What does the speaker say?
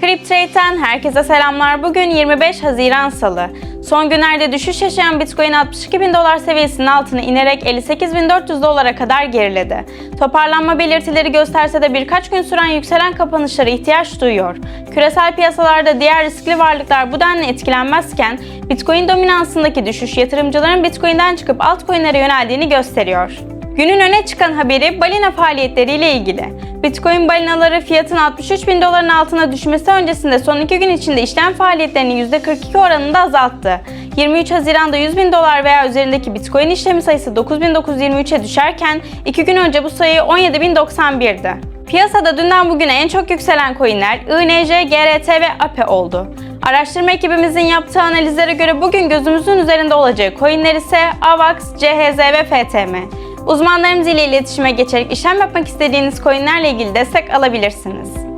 Cryptrade'den herkese selamlar. Bugün 25 Haziran Salı. Son günlerde düşüş yaşayan Bitcoin 62 bin dolar seviyesinin altına inerek 58.400 dolara kadar geriledi. Toparlanma belirtileri gösterse de birkaç gün süren yükselen kapanışlara ihtiyaç duyuyor. Küresel piyasalarda diğer riskli varlıklar bu denli etkilenmezken Bitcoin dominansındaki düşüş yatırımcıların Bitcoin'den çıkıp altcoin'lere yöneldiğini gösteriyor. Günün öne çıkan haberi balina faaliyetleriyle ilgili. Bitcoin balinaları fiyatın 63 bin doların altına düşmesi öncesinde son iki gün içinde işlem faaliyetlerini %42 oranında azalttı. 23 Haziran'da 100 bin dolar veya üzerindeki Bitcoin işlemi sayısı 9923'e düşerken iki gün önce bu sayı 17091'di. Piyasada dünden bugüne en çok yükselen coinler INJ, GRT ve APE oldu. Araştırma ekibimizin yaptığı analizlere göre bugün gözümüzün üzerinde olacağı coinler ise AVAX, CHZ ve FTM. Uzmanlarımız ile iletişime geçerek işlem yapmak istediğiniz coinlerle ilgili destek alabilirsiniz.